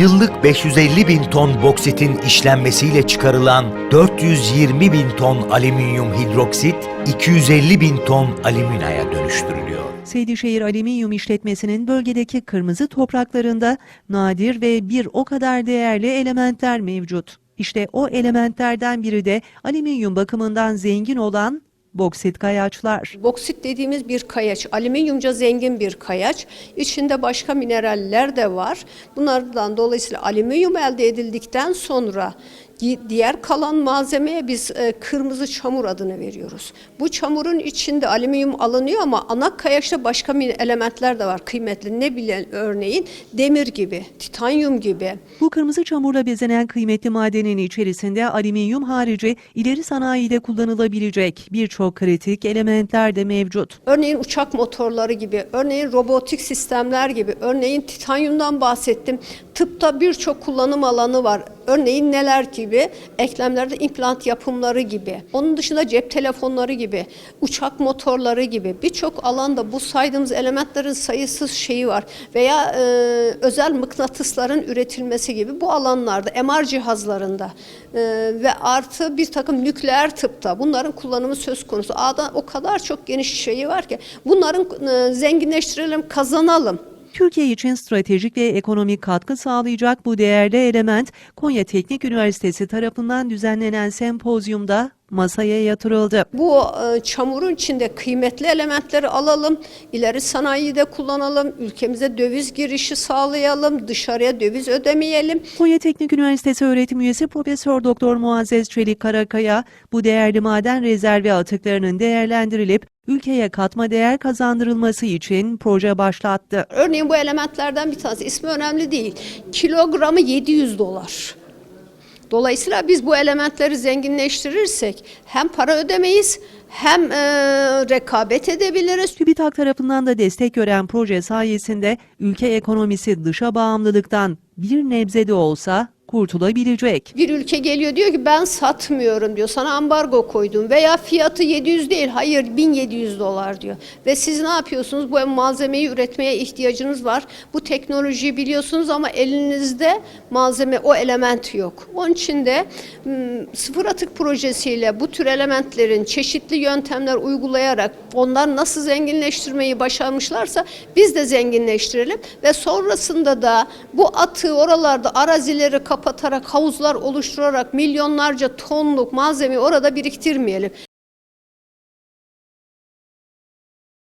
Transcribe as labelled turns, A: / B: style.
A: Yıllık 550 bin ton boksitin işlenmesiyle çıkarılan 420 bin ton alüminyum hidroksit 250 bin ton alüminyaya dönüştürülüyor.
B: Seydişehir Alüminyum İşletmesi'nin bölgedeki kırmızı topraklarında nadir ve bir o kadar değerli elementler mevcut. İşte o elementlerden biri de alüminyum bakımından zengin olan boksit kayaçlar.
C: Boksit dediğimiz bir kayaç, alüminyumca zengin bir kayaç. İçinde başka mineraller de var. Bunlardan dolayısıyla alüminyum elde edildikten sonra diğer kalan malzemeye biz e, kırmızı çamur adını veriyoruz. Bu çamurun içinde alüminyum alınıyor ama ana kayaçta başka elementler de var kıymetli. Ne bilen örneğin demir gibi, titanyum gibi.
B: Bu kırmızı çamurla bezenen kıymetli madenin içerisinde alüminyum harici ileri sanayide kullanılabilecek birçok kritik elementler de mevcut.
C: Örneğin uçak motorları gibi, örneğin robotik sistemler gibi, örneğin titanyumdan bahsettim. Tıpta birçok kullanım alanı var. Örneğin neler gibi? Eklemlerde implant yapımları gibi. Onun dışında cep telefonları gibi, uçak motorları gibi birçok alanda bu saydığımız elementlerin sayısız şeyi var. Veya e, özel mıknatısların üretilmesi gibi bu alanlarda, MR cihazlarında e, ve artı bir takım nükleer tıpta bunların kullanımı söz konusu. Ağda o kadar çok geniş şeyi var ki bunların e, zenginleştirelim, kazanalım.
B: Türkiye için stratejik ve ekonomik katkı sağlayacak bu değerli element Konya Teknik Üniversitesi tarafından düzenlenen sempozyumda masaya yatırıldı.
C: Bu e, çamurun içinde kıymetli elementleri alalım, ileri sanayiyi de kullanalım, ülkemize döviz girişi sağlayalım, dışarıya döviz ödemeyelim.
B: Konya Teknik Üniversitesi öğretim üyesi Profesör Doktor Muazzez Çelik Karakaya bu değerli maden rezervi atıklarının değerlendirilip ülkeye katma değer kazandırılması için proje başlattı.
C: Örneğin bu elementlerden bir tanesi, ismi önemli değil, kilogramı 700 dolar. Dolayısıyla biz bu elementleri zenginleştirirsek hem para ödemeyiz hem e, rekabet edebiliriz.
B: TÜBİTAK tarafından da destek gören proje sayesinde ülke ekonomisi dışa bağımlılıktan bir nebze de olsa kurtulabilecek.
C: Bir ülke geliyor diyor ki ben satmıyorum diyor. Sana ambargo koydum veya fiyatı 700 değil hayır 1700 dolar diyor. Ve siz ne yapıyorsunuz? Bu malzemeyi üretmeye ihtiyacınız var. Bu teknolojiyi biliyorsunuz ama elinizde malzeme o element yok. Onun için de sıfır atık projesiyle bu tür elementlerin çeşitli yöntemler uygulayarak onlar nasıl zenginleştirmeyi başarmışlarsa biz de zenginleştirelim ve sonrasında da bu atığı oralarda arazileri kapatarak havuzlar oluşturarak milyonlarca tonluk malzemeyi orada biriktirmeyelim.